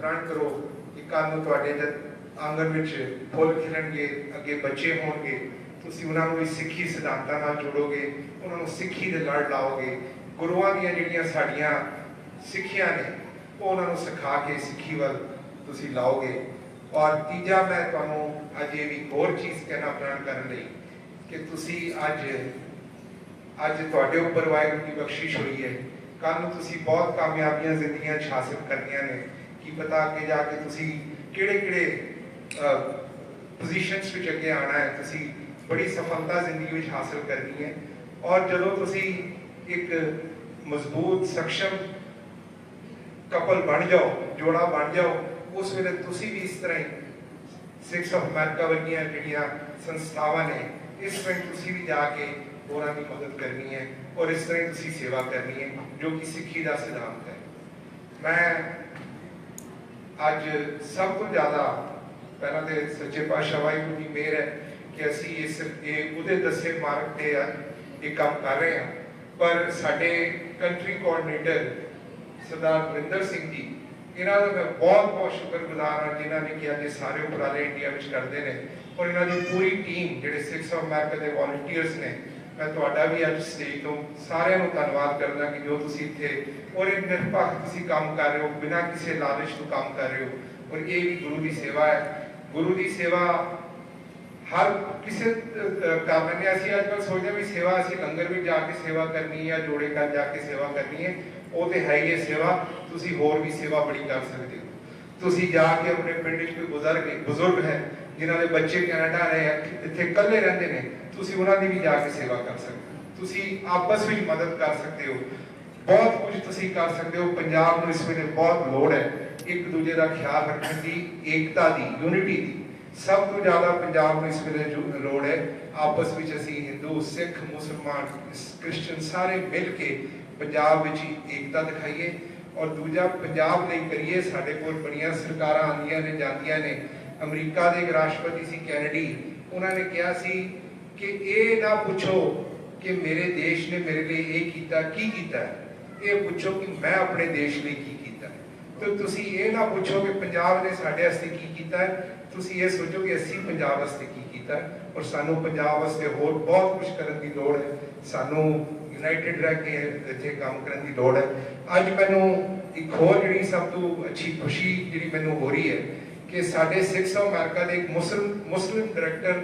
ਪ੍ਰਣ ਕਰੋ ਕਿ ਕੱਲ੍ਹ ਨੂੰ ਤੁਹਾਡੇ ਜਦ ਆਂਗਣ ਵਿੱਚ ਫੁੱਲ ਖਿਲਣਗੇ, ਅੱਗੇ ਬੱਚੇ ਹੋਣਗੇ, ਤੁਸੀਂ ਉਹਨਾਂ ਨੂੰ ਵੀ ਸਿੱਖੀ ਸਿਧਾਂਤਾਂ ਨਾਲ ਜੋੜੋਗੇ, ਉਹਨਾਂ ਨੂੰ ਸਿੱਖੀ ਦੇ ਲੜ ਲਾਓਗੇ। ਗੁਰੂਆਂ ਦੀਆਂ ਜਿਹੜੀਆਂ ਸਾਡੀਆਂ ਸਿੱਖਿਆ ਨੇ, ਉਹ ਉਹਨਾਂ ਨੂੰ ਸਿਖਾ ਕੇ ਸਿੱਖੀ ਵੱਲ ਤੁਸੀਂ ਲਾਓਗੇ। ਔਰ ਤੀਜਾ ਮੈਂ ਤੁਹਾਨੂੰ ਅੱਜ ਇਹ ਵੀ ਹੋਰ ਚੀਜ਼ ਕਹਿਣਾ ਪ੍ਰਣ ਕਰਨ ਲਈ ਕਿ ਤੁਸੀਂ ਅੱਜ ਅੱਜ ਤੁਹਾਡੇ ਉੱਪਰ ਵਾਹਿਗੁਰੂ ਦੀ ਬਖਸ਼ਿਸ਼ ਹੋਈ ਹੈ। ਕੱਲ੍ਹ ਨੂੰ ਤੁਸੀਂ ਬਹੁਤ ਕਾਮਯਾਬੀਆਂ ਜ਼ਿੰਦਗੀਆਂ 'ਚ ਹਾਸਲ ਕਰਨੀਆਂ ਨੇ। ਕੀ ਪਤਾ ਅੱਗੇ ਜਾ ਕੇ ਤੁਸੀਂ ਕਿਹੜੇ ਕਿਹੜੇ ਪੋਜੀਸ਼ਨਸ ਵਿੱਚ ਅੱਗੇ ਆਣਾ ਹੈ, ਤੁਸੀਂ ਬੜੀ ਸਫਲਤਾ ਜ਼ਿੰਦਗੀ ਵਿੱਚ ਹਾਸਲ ਕਰਨੀ ਹੈ। ਔਰ ਜਦੋਂ ਤੁਸੀਂ ਇੱਕ ਮਜ਼ਬੂਤ ਸક્ષਮ ਕਪਲ ਬਣ ਜਾਓ, ਜੋੜਾ ਬਣ ਜਾਓ, ਉਸ ਵੇਲੇ ਤੁਸੀਂ ਵੀ ਇਸ ਤਰ੍ਹਾਂ ਹੀ ਸਿਕਸ ਆਫ ਅਮਰੀਕਾ ਵਰਗੀਆਂ ਜਿਹੜੀਆਂ ਸੰਸਥਾਵਾਂ ਨੇ, ਇਸ ਤਰ੍ਹਾਂ ਹੀ ਤੁਸੀਂ ਵੀ ਜਾ ਕੇ ਹੋਰਾਂ ਦੀ ਮਦਦ ਕਰਨੀ ਹੈ ਔਰ ਇਸ ਤਰ੍ਹਾਂ ਹੀ ਤੁਸੀਂ ਸੇਵਾ ਕਰਨੀ ਹੈ, ਜੋ ਕਿ ਸਿੱਖੀ ਦਾ ਸਿਧਾਂਤ ਹੈ। ਮੈਂ ਅੱਜ ਸਭ ਤੋਂ ਜ਼ਿਆਦਾ ਪਹਿਲਾਂ ਤੇ ਸੱਚੇ ਪਾਤਸ਼ਾਹ ਵਾਹਿਗੁਰੂ ਦੀ ਮਿਹਰ ਹੈ ਕਿ ਅਸੀਂ ਇਸ, ਇਹ ਉਹਦੇ ਦੱਸੇ ਮਾਰਗ ਤੇ ਆ, ਇਹ ਕੰਮ ਕਰ ਰਹੇ ਹਾਂ। ਪਰ ਸਾਡੇ ਕੰਟਰੀ ਕੋਆਰਡੀਨੇਟਰ ਸਰਦਾਰ ਵਰਿੰਦਰ ਸਿੰਘ ਜੀ, ਇਹਨਾਂ ਦਾ ਮੈਂ ਬਹੁਤ ਬਹੁਤ ਸ਼ੁਕਰਗੁਜ਼ਾਰ ਹਾਂ ਜਿਨ੍ਹਾਂ ਨੇ ਕਿ ਅੱਜ ਸਾਰੇ ਉਪਰਾਲੇ ਇੰਡੀਆ ਵਿੱਚ ਕਰਦੇ ਨੇ। ਔਰ ਇਹਨਾਂ ਦੀ ਪੂਰੀ ਟੀਮ ਜਿਹੜੇ ਸਿਕਸ ਆਫ ਅਮਰੀਕਾ ਦੇ ਵਾਲੰਟੀਅਰਸ ਨੇ ਮੈਂ ਤੁਹਾਡਾ ਵੀ ਅੱਜ ਸਟੇਜ ਤੋਂ ਸਾਰਿਆਂ ਨੂੰ ਧੰਨਵਾਦ ਕਰਦਾ ਕਿ ਜੋ ਤੁਸੀਂ ਇੱਥੇ ਔਰ ਇਹ ਨਿਰਪੱਖ ਤੁਸੀਂ ਕੰਮ ਕਰ ਰਹੇ ਹੋ ਬਿਨਾਂ ਕਿਸੇ ਲਾਲਚ ਤੋਂ ਕੰਮ ਕਰ ਰਹੇ ਹੋ। ਔਰ ਇਹ ਵੀ ਗੁਰੂ ਦੀ ਸੇਵਾ ਹੈ। ਗੁਰੂ ਦੀ ਸੇਵਾ ਹਰ ਕਿਸੇ ਅਹ, ਕਰ ਲੈਂਦੇ ਹਾਂ। ਅਸੀਂ ਅੱਜ ਕੱਲ੍ਹ ਸੋਚਦੇ ਹਾਂ ਵੀ ਸੇਵਾ ਅਸੀਂ ਲੰਗਰ ਵਿੱਚ ਜਾ ਕੇ ਸੇਵਾ ਕਰਨੀ ਹੈ ਜੋੜੇ ਘਰ ਜਾ ਕੇ ਸੇਵਾ ਕਰਨੀ ਹੈ। ਉਹ ਤੇ ਹੈ ਹੀ ਹੈ ਸੇਵਾ। ਤੁਸੀਂ ਹੋਰ ਵੀ ਸੇਵਾ ਬੜੀ ਕਰ ਸਕਦੇ ਹੋ। ਤੁਸੀਂ ਜਾ ਕੇ ਆਪਣੇ ਪਿੰਡ ਵਿੱਚ ਕੋਈ ਬਜ਼ੁਰਗ ਬਜ਼ੁਰਗ ਹੈ ਜਿਨ੍ਹਾਂ ਦੇ ਬੱਚੇ ਕੈਨੇਡਾ ਰਹੇ ਆ ਇੱਥੇ ਇਕੱਲੇ ਰਹਿੰਦੇ ਨੇ ਤੁਸੀਂ ਉਹਨਾਂ ਦੀ ਵੀ ਜਾ ਕੇ ਸੇਵਾ ਕਰ ਸਕਦੇ ਹੋ। ਤੁਸੀਂ ਆਪਸ ਵਿੱਚ ਮਦਦ ਕਰ ਸਕਦੇ ਹੋ। ਬਹੁਤ ਕੁਝ ਤੁਸੀਂ ਕਰ ਸਕਦੇ ਹੋ। ਪੰਜਾਬ ਨੂੰ ਇਸ ਵੇਲੇ ਬਹੁਤ ਲੋੜ ਹੈ। ਇੱਕ ਦੂਜੇ ਦਾ ਖਿਆਲ ਰੱਖਣ ਦੀ, ਏਕਤਾ ਦੀ ਯੂਨਿਟੀ ਦੀ। ਸਭ ਤੋਂ ਜ਼ਿਆਦਾ ਪੰਜਾਬ ਨੂੰ ਇਸ ਵੇਲੇ ਲੋੜ ਹੈ, ਆਪਸ ਵਿੱਚ ਅਸੀਂ ਹਿੰਦੂ, ਸਿੱਖ, ਮੁਸਲਮਾਨ, ਕ੍ਰਿਸਚੀਅਨ ਸਾਰੇ ਮਿਲ ਕੇ ਪੰਜਾਬ ਵਿੱਚ ਹੀ ਏਕਤਾ ਦਿਖਾਈਏ। ਔਰ ਦੂਜਾ, ਪੰਜਾਬ ਲਈ ਕਰੀਏ, ਸਾਡੇ ਕੋਲ ਬੜੀਆਂ ਸਰਕਾਰਾਂ ਆਉਂਦੀਆਂ ਨੇ, ਜਾਂਦੀਆਂ ਨੇ। ਅਮਰੀਕਾ ਦੇ ਰਾਸ਼ਟਰਪਤੀ ਸੀ, ਕੈਨੇਡੀ। ਉਹਨਾਂ ਨੇ ਕਿਹਾ ਸੀ ਕਿ ਇਹ ਨਾ ਪੁੱਛੋ ਕਿ ਮੇਰੇ ਦੇਸ਼ ਨੇ ਮੇਰੇ ਲਈ ਇਹ ਕੀਤਾ, ਕੀ ਕੀਤਾ? ਇਹ ਪੁੱਛੋ ਕਿ ਮੈਂ ਆਪਣੇ ਦੇਸ਼ ਲਈ ਕੀ ਕੀਤਾ। ਤੇ ਤੁਸੀਂ ਇਹ ਨਾ ਪੁੱਛੋ ਕਿ ਪੰਜਾਬ ਨੇ ਸਾਡੇ ਵਾਸਤੇ ਕੀ ਕੀਤਾ ਤੁਸੀਂ ਇਹ ਸੋਚੋ ਕਿ ਅਸੀਂ ਪੰਜਾਬ ਵਾਸਤੇ ਕੀ ਕੀਤਾ ਔਰ ਸਾਨੂੰ ਪੰਜਾਬ ਵਾਸਤੇ ਹੋਰ ਬਹੁਤ ਕੁਝ ਕਰਨ ਦੀ ਲੋੜ ਹੈ। ਸਾਨੂੰ ਯੂਨਾਈਟਿਡ ਰਹਿ ਕੇ ਇੱਥੇ ਕੰਮ ਕਰਨ ਦੀ ਲੋੜ ਹੈ। ਅੱਜ ਮੈਨੂੰ ਇੱਕ ਹੋਰ ਜਿਹੜੀ ਸਭ ਤੋਂ ਅੱਛੀ ਖੁਸ਼ੀ ਜਿਹੜੀ ਮੈਨੂੰ ਹੋ ਰਹੀ ਹੈ ਕਿ ਸਾਡੇ ਸਿਕਸ ਆਫ ਅਮਰੀਕਾ ਦੇ ਇੱਕ Muslim Muslim director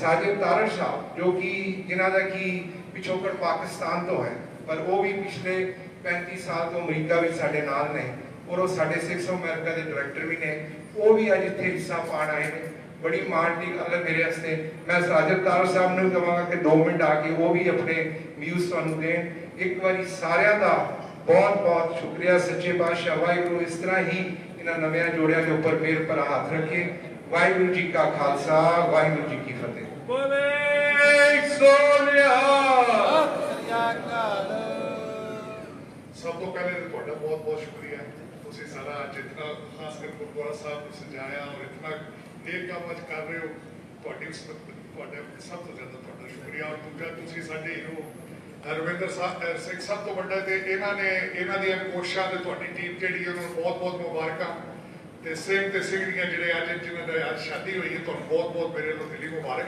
Sajid Tarar Sahib ਜੋ ਕਿ ਜਿਨ੍ਹਾਂ ਦਾ ਕੀ ਪਿਛੋਕੜ ਪਾਕਿਸਤਾਨ ਤੋਂ ਹੈ, ਪਰ ਉਹ ਵੀ ਪਿਛਲੇ 35 ਸਾਲ ਤੋਂ ਅਮਰੀਕਾ ਵਿੱਚ ਸਾਡੇ ਨਾਲ ਨੇ ਔਰ ਉਹ ਸਾਡੇ ਸਿਕਸ ਆਫ ਅਮਰੀਕਾ ਦੇ ਡਾਇਰੈਕਟਰ ਵੀ ਨੇ। ਉਹ ਵੀ ਅੱਜ ਇੱਥੇ ਹਿੱਸਾ ਪਾਣ ਆਏ ਨੇ। ਬੜੀ ਮਾਣ ਦੀ ਗੱਲ ਹੈ ਮੇਰੇ ਵਾਸਤੇ। ਮੈਂ ਸਾਜਿਦ ਤਾਰ ਸਾਹਿਬ ਨੂੰ ਕਹਾਂਗਾ ਕਿ 2 ਮਿੰਟ ਆ ਕੇ ਉਹ ਵੀ ਆਪਣੇ ਵਿਊਜ਼ ਤੁਹਾਨੂੰ ਦੇਣ। ਇੱਕ ਵਾਰੀ ਸਾਰਿਆਂ ਦਾ ਬਹੁਤ ਬਹੁਤ ਸ਼ੁਕਰੀਆ ਸੱਚੇ ਪਾਤਸ਼ਾਹ। ਵਾਹਿਗੁਰੂ ਇਸ ਤਰ੍ਹਾਂ ਹੀ ਇਹਨਾਂ ਨਵਿਆਂ ਜੋੜਿਆਂ ਦੇ ਉੱਪਰ ਮੇਰ ਪਰ ਹੱਥ ਰੱਖੇ। ਵਾਹਿਗੁਰੂ ਜੀ ਕਾ ਖਾਲਸਾ, ਵਾਹਿਗੁਰੂ ਜੀ ਕੀ ਫਤਿਹ। ਬੋਲੇ ਸੋਨਿਆ ਸਭ ਤੋਂ ਪਹਿਲੇ ਤੁਹਾਡਾ ਬਹੁਤ ਬਹੁਤ ਸ਼ੁਕਰੀਆ। ਤੁਸੀਂ ਸਾਰਾ ਜਿਤਨਾ, ਖਾਸ ਕਰ ਗੁਰਦੁਆਰਾ ਸਾਹਿਬ ਨੂੰ ਸਜਾਇਆ ਔਰ ਇਤਨਾ ਨੇਕ ਕੰਮ ਅੱਜ ਕਰ ਰਹੇ ਹੋ, ਤੁਹਾਡੀ ਉਸ ਤੁਹਾਡੇ ਸਭ ਤੋਂ ਜ਼ਿਆਦਾ ਤੁਹਾਡਾ ਸ਼ੁਕਰੀਆ। ਔਰ ਦੂਜਾ, ਤੁਸੀਂ ਸਾਡੇ ਹੀਰੋ ਰਵਿੰਦਰ ਸਾਹਿਬ ਸਿੰਘ ਸਭ ਤੋਂ ਵੱਡਾ ਤੇ ਇਹਨਾਂ ਨੇ, ਇਹਨਾਂ ਦੀਆਂ ਕੋਸ਼ਿਸ਼ਾਂ ਤੇ ਤੁਹਾਡੀ ਟੀਮ ਜਿਹੜੀ ਉਹਨਾਂ ਨੂੰ ਬਹੁਤ ਬਹੁਤ ਮੁਬਾਰਕਾਂ। ਤੇ ਸਿੰਘ ਤੇ ਸਿੰਘੜੀਆਂ ਜਿਹੜੇ ਅੱਜ ਜਿਨ੍ਹਾਂ ਦਾ ਅੱਜ ਸ਼ਾਦੀ ਹੋਈ ਹੈ, ਤੁਹਾਨੂੰ ਬਹੁਤ ਬਹੁਤ ਮੇਰੇ ਵੱਲੋਂ ਦਿਲੀ ਮੁਬਾਰਕ।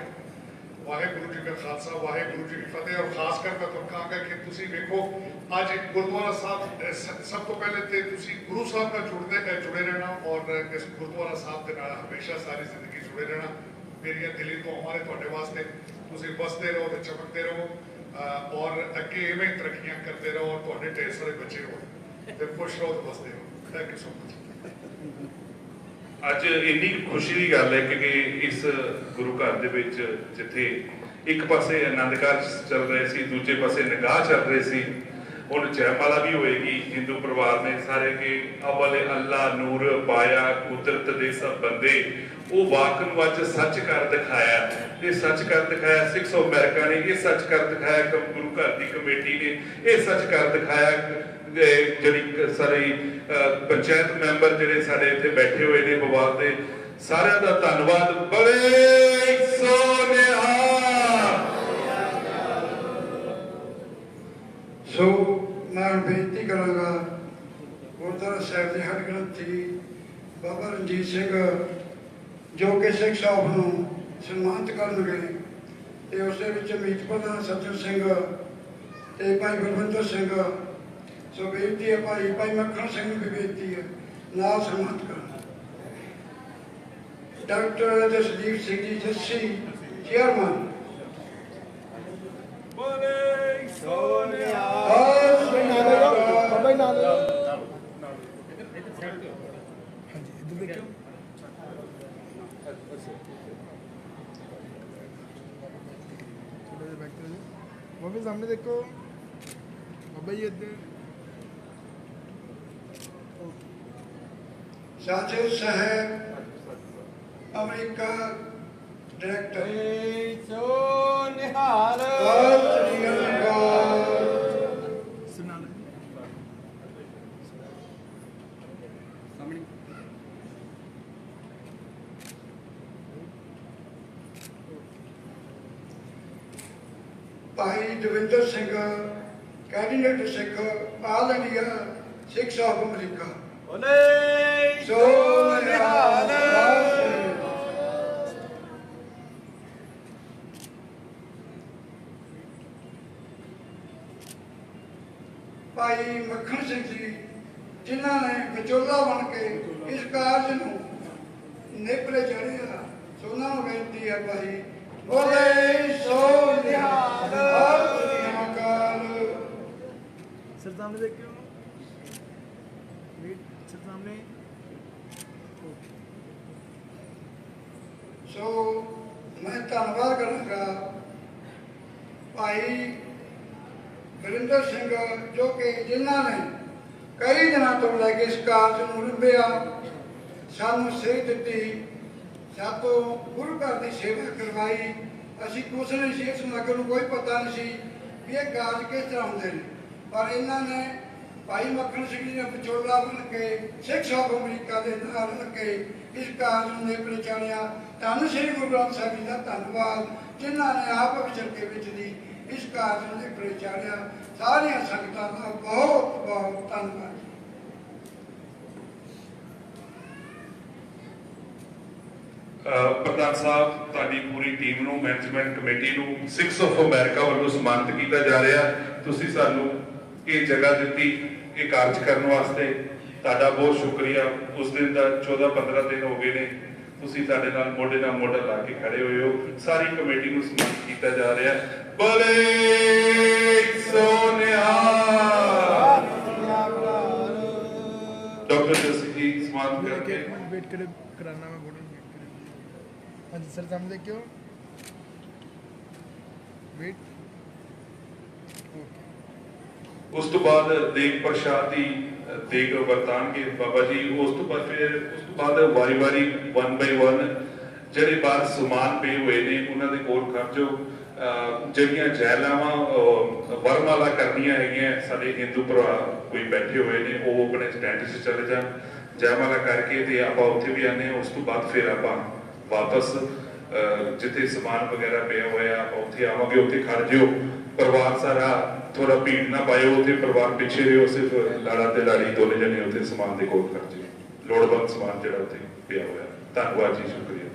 ਵਾਹਿਗੁਰੂ ਜੀ ਕਾ ਖਾਲਸਾ ਵਾਹਿਗੁਰੂ ਜੀ ਕੀ ਫਤਿਹ ਔਰ ਖਾਸ ਕਰ ਮੈਂ ਤੁਹਾਨੂੰ ਕਹਾਂਗਾ ਕਿ ਤੁਸੀਂ ਵੇਖੋ ਅੱਜ ਗੁਰਦੁਆਰਾ ਸਾਹਿਬ ਅਹ, ਸ- ਸਭ ਤੋਂ ਪਹਿਲੇ ਤੇ ਤੁਸੀਂ ਗੁਰੂ ਸਾਹਿਬ ਨਾਲ ਜੁੜਦੇ ਅਹ, ਜੁੜੇ ਰਹਿਣਾ ਔਰ ਇਸ ਗੁਰਦੁਆਰਾ ਸਾਹਿਬ ਦੇ ਨਾਲ ਹਮੇਸ਼ਾ ਸਾਰੀ ਜ਼ਿੰਦਗੀ ਜੁੜੇ ਰਹਿਣਾ ਮੇਰੀਆਂ ਦਿਲੀ ਦੁਆਵਾਂ ਨੇ ਤੁਹਾਡੇ ਵਾਸਤੇ ਤੁਸੀਂ ਬਸਦੇ ਰਹੋ ਤੇ ਚਮਕਦੇ ਰਹੋ ਅਹ, ਔਰ ਅੱਗੇ ਇਵੇਂ ਹੀ ਤਰੱਕੀਆਂ ਕਰਦੇ ਰਹੋ ਔਰ ਤੁਹਾਡੇ ਢੇਰ ਸਾਰੇ ਬੱਚੇ ਹੋਣ ਤੇ ਖੁਸ਼ ਰਹੋ ਤੇ ਬਸਦੇ ਰਹੋ ਥੈਂਕ ਯੂ ਸੋ ਮਚ ਅੱਜ ਇੰਨੀ ਖੁਸ਼ੀ ਦੀ ਗੱਲ ਹੈ ਕਿ ਇਸ ਗੁਰੂ ਘਰ ਦੇ ਵਿੱਚ ਜਿੱਥੇ ਇੱਕ ਪਾਸੇ ਆਨੰਦ ਕਾਰਜ ਚੱਲ ਰਹੇ ਸੀ, ਦੂਜੇ ਪਾਸੇ ਨਿਗਾਹ ਚੱਲ ਰਹੇ ਸੀ, ਹੁਣ ਜੈਮਾਲਾ ਵੀ ਹੋਏਗੀ। ਹਿੰਦੂ ਪਰਿਵਾਰ ਨੇ ਸਾਰੇ ਕਿ ਅਵਲ, ਅੱਲਾ, ਨੂਰ, ਪਾਇਆ, ਕੁਦਰਤ ਦੇ ਸਭ ਬੰਦੇ ਉਹ ਵਾਕ ਨੂੰ ਅੱਜ ਸੱਚ ਕਰ ਦਿਖਾਇਆ। ਇਹ ਸੱਚ ਕਰ ਦਿਖਾਇਆ ਸਿਕਸ ਆਫ ਅਮਰੀਕਾ ਨੇ, ਇਹ ਸੱਚ ਕਰ ਦਿਖਾਇਆ ਗੁਰੂ ਘਰ ਦੀ ਕਮੇਟੀ ਨੇ, ਇਹ ਸੱਚ ਕਰ ਦਿਖਾਇਆ ਜਿਹੜੀ ਕ- ਸਾਰੀ ਅਹ, ਪੰਚਾਇਤ ਮੈਂਬਰ ਜਿਹੜੇ ਸਾਡੇ ਇੱਥੇ ਬੈਠੇ ਹੋਏ ਨੇ ਬਵਾਲ ਦੇ ਸਾਰਿਆਂ ਦਾ ਧੰਨਵਾਦ। ਬੜੇ ਸੋਨਿਹਾ ਸੋ ਮੈਂ ਬੇਨਤੀ ਕਰਾਂਗਾ ਗੁਰਦੁਆਰਾ ਸਾਹਿਬ ਦੇ ਹਰ ਗ੍ਰੰਥੀ ਬਾਬਾ ਰਣਜੀਤ ਸਿੰਘ ਜੋ ਕਿ ਸਿੱਖ ਸਾਹਿਬ ਨੂੰ ਸਨਮਾਨਿਤ ਕਰਨਗੇ ਤੇ ਉਸ ਦੇ ਵਿੱਚ ਮੀਤ ਪ੍ਰਧਾਨ ਸੱਜਣ ਸਿੰਘ ਤੇ ਭਾਈ ਬਲਵੰਤ ਸਿੰਘ ਸੋ ਬੇਨਤੀ ਹੈ ਭਾਈ ਭਾਈ ਮੱਖਣ ਸਿੰਘ ਨੂੰ ਵੀ ਬੇਨਤੀ ਹੈ। ਨਾਲ ਸਨਮਾਨਿਤ ਕਰਨਾ। Doctor Jasdeep Singh ji Jassi chairman. ਬੋਲੇ ਸੋਨਿਆ। ਬਾਬਾ ਨਾਲ ਬਾਬੇ ਸਾਹਮਣੇ ਦੇਖੋ। ਬਾਬਾ ਜੀ ਇੱਧਰ। ਸੁਣਾ ਲਓ ਸਾਹਮਣੇ Bhai Davinder Singh cabinet Sikh all India Sikhs of America ਬੋਲੇ ਸੋ ਸੋਨਿਹਾਲ ਭਾਈ ਮੱਖਣ ਸਿੰਘ ਜੀ ਜਿਨ੍ਹਾਂ ਨੇ ਵਿਚੋਲਾ ਬਣ ਕੇ ਇਸ ਕਾਰਜ ਨੂੰ ਨੇਪਰੇ ਚੜ੍ਹਿਆ ਸੋ ਉਹਨਾਂ ਨੂੰ ਬੇਨਤੀ ਹੈ ਭਾਈ। ਬੋਲੇ ਸੋ ਨਿਹਾਲ ਸ੍ਰੀ ਅਕਾਲ ਸਰ ਸਾਹਮਣੇ ਦੇਖਿਓ। ਵੇਟ ਸਰ ਸਾਹਮਣੇ ਸੋ ਮੈਂ ਧੰਨਵਾਦ ਕਰਾਂਗਾ ਭਾਈ ਵਰਿੰਦਰ ਸਿੰਘ, ਜੋ ਕਿ ਜਿਨ੍ਹਾਂ ਨੇ ਕਈ ਦਿਨਾਂ ਤੋਂ ਲੈ ਕੇ ਇਸ ਕਾਰਜ ਨੂੰ ਲੰਬਿਆ ਸਾਨੂੰ ਸੇਧ ਦਿੱਤੀ। ਸਾਤੋਂ ਗੁਰੂ ਘਰ ਦੀ ਸੇਵਾ ਕਰਵਾਈ। ਅਸੀਂ ਕੁਛ ਨਹੀਂ ਸੀ, ਇਸ ਨਗਰ ਨੂੰ ਕੋਈ ਪਤਾ ਨਹੀਂ ਸੀ ਵੀ ਇਹ ਕਾਰਜ ਕਿਸ ਤਰ੍ਹਾਂ ਹੁੰਦੇ ਨੇ। ਪਰ ਇਹਨਾਂ ਨੇ ਭਾਈ ਮੱਖਣ ਸਿੰਘ ਜੀ ਨੇ ਵਿਚੋਲਾ ਬਣ ਕੇ ਸਿੱਖ ਆਫ ਅਮਰੀਕਾ ਦੇ ਨਾਲ ਰਲ ਇਸ ਕਾਰਜ ਨੂੰ ਨੇਪਰੇ ਧੰਨ ਸ੍ਰੀ ਗੁਰੂ ਗ੍ਰੰਥ ਸਾਹਿਬ ਜੀ ਦਾ ਧੰਨਵਾਦ, ਜਿਨ੍ਹਾਂ ਨੇ ਆਪ ਵਿਚਰ ਕੇ ਵਿੱਚ ਦੀ ਇਸ ਕਾਰਜ ਨੂੰ ਨੇਪਰੇ ਸਾਰੀਆਂ ਸੰਗਤਾਂ ਦਾ ਬਹੁਤ ਬਹੁਤ ਧੰਨਵਾਦ। ਪ੍ਰਧਾਨ ਸਾਹਿਬ, ਤੁਹਾਡੀ ਪੂਰੀ ਟੀਮ ਨੂੰ, ਮੈਨੇਜਮੈਂਟ ਕਮੇਟੀ ਨੂੰ 6 ਆਫ ਅਮਰੀਕਾ ਵੱਲੋਂ ਸਨਮਾਨਿਤ ਕੀਤਾ ਜਾ ਰਿਹਾ। ਤੁਸੀਂ ਸਾਨੂੰ ਇਹ ਜਗ੍ਹਾ ਦਿੱਤੀ। ਇਹ ਕਾਰਜ ਕਰਨ ਵਾਸਤੇ ਤੁਹਾਡਾ ਬਹੁਤ ਸ਼ੁਕਰੀਆ। ਉਸ ਦਿਨ ਦਾ 14 15 ਦਿਨ ਹੋ ਗਏ ਨੇ। ਤੁਸੀਂ ਸਾਡੇ ਨਾਲ ਮੋਢੇ ਨਾਲ ਮੋਢਾ ਲਾ ਕੇ ਖੜੇ ਹੋਏ ਹੋ। ਸਾਰੀ ਕਮੇਟੀ ਨੂੰ ਸਨਮਾਨਿਤ ਕੀਤਾ ਜਾ ਰਿਹਾ। ਬੋਲੇ ਸੋਨਿਆ ਡਾਕਟਰ ਜਸੀ ਜੀ ਸਨਮਾਨਿਤ ਵੇਟ ਕਰਕੇ ਵੇਟ ਕਰੇ ਕਰਾਨਾ ਮੈਂ ਕਰੇ ਹਾਂਜੀ ਸਰ ਸਾਹਮਣੇ ਦੇਖਿਓ। ਵੇਟ ਓਕੇ ਉਸ ਤੋਂ ਬਾਅਦ ਦੇਗ ਪ੍ਰਸ਼ਾਦ ਦੀ ਦੇਗ ਵਰਤਾਨਗੇ ਬਾਬਾ ਜੀ। ਉਸ ਤੋਂ ਬਾਅਦ ਫਿਰ, ਉਸ ਤੋਂ ਬਾਅਦ ਵਾਰੀ-ਵਾਰੀ 1 ਬਾਈ 1 ਜਿਹੜੇ ਬਾਹਰ ਸਮਾਨ ਪਏ ਹੋਏ ਨੇ, ਉਹਨਾਂ ਦੇ ਕੋਲ ਖਰਚੋ। ਜਿਹੜੀਆਂ ਜੈਲਾਵਾਂ ਵਰਮਾਲਾ ਕਰਨੀਆਂ ਹੈਗੀਆਂ, ਸਾਡੇ ਹਿੰਦੂ ਭਰਾ ਕੋਈ ਬੈਠੇ ਹੋਏ ਨੇ, ਉਹ ਆਪਣੇ ਸਟੈਂਡ 'ਚ ਚਲੇ ਜਾਣ, ਜੈਮਾਲਾ ਕਰਕੇ ਤੇ ਆਪਾਂ ਉੱਥੇ ਵੀ ਆਨੇ ਉਸ ਤੋਂ ਬਾਅਦ ਫਿਰ ਆਪਾਂ ਵਾਪਸ ਜਿੱਥੇ ਸਮਾਨ ਵਗੈਰਾ ਪਿਆ ਹੋਇਆ ਉੱਥੇ ਆਵਾਂਗੇ, ਉੱਥੇ ਖੜ ਪਰਿਵਾਰ ਸਾਰਾ ਥੋੜਾ ਪੀੜ ਨਾ ਪਾਇਓ, ਉੱਥੇ ਪਰਿਵਾਰ ਪਿੱਛੇ ਰਿਓ, ਸਿਰਫ ਲਾੜਾ ਤੇ ਲਾੜੀ, ਦੋਨੇ ਜਣੇ ਉੱਥੇ ਸਮਾਨ ਦੇ ਕੋਲ ਕਰ ਲੋੜਵੰਦ ਸਮਾਨ ਜਿਹੜਾ ਉੱਥੇ ਪਿਆ ਹੋਇਆ। ਧੰਨਵਾਦ ਜੀ, ਸ਼ੁਕਰੀਆ।